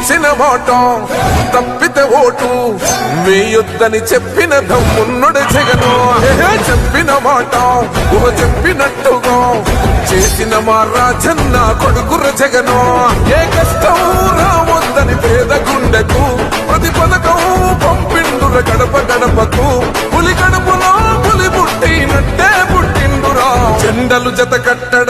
ఇచ్చిన మాట తప్పితే ఓటు. వేయొద్దని చెప్పిన దమ్మున్నడు జగను. చెప్పిన మాట ఊహ చెప్పినట్టుగా. చేసిన మా రాజన్న కొడుకుర జగను. ఏ కష్టం రావద్దని పేద గుండెకు ప్రతి పథకం పంపిండుర గడప గడపకు. పులి గడపలో పులి పుట్టినట్టే పుట్టిండురా. జెండలు జత కట్టడం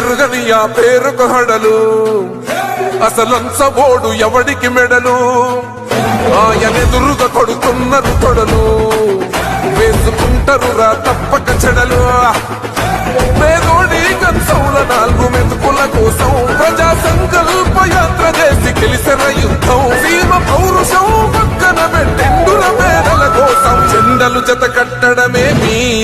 పెరుగని ఆ పేరుకు హడలు. అసలంచబోడు ఎవడికి మెడలు? ఆయనెదురుగా కొడుతున్నారు కొడలు. వేసుకుంటారు రా తప్పక చెడలు. పేదోడి కంచౌల నాలుగు మెతుకుల కోసం ప్రజా సంకల్ప యాత్ర చేసి గెలిసిన యుద్ధం. సీమ పౌరుషం పక్కన పెట్టిండుల మేడల కోసం. చెండలు జత కట్టడమే మీ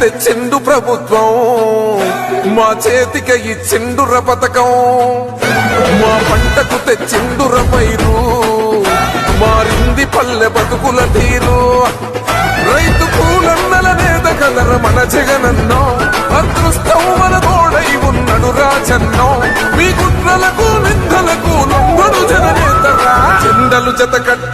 తెచ్చిండు ప్రభుత్వం. మా చేతికి ఇచ్చిండుర పథకం. మా పంటకు తెచ్చిండుర పైరు. మారింది పల్లె బతుకుల తీరు. రైతు పూలన్నల నేత కలర మన జగనన్నో. అదృష్టం మన తోడై ఉన్నడు రాజన్నో. మీ కుట్రలకు నిందలకు నొంగడు జననేతరా జెండలు జత కట్ట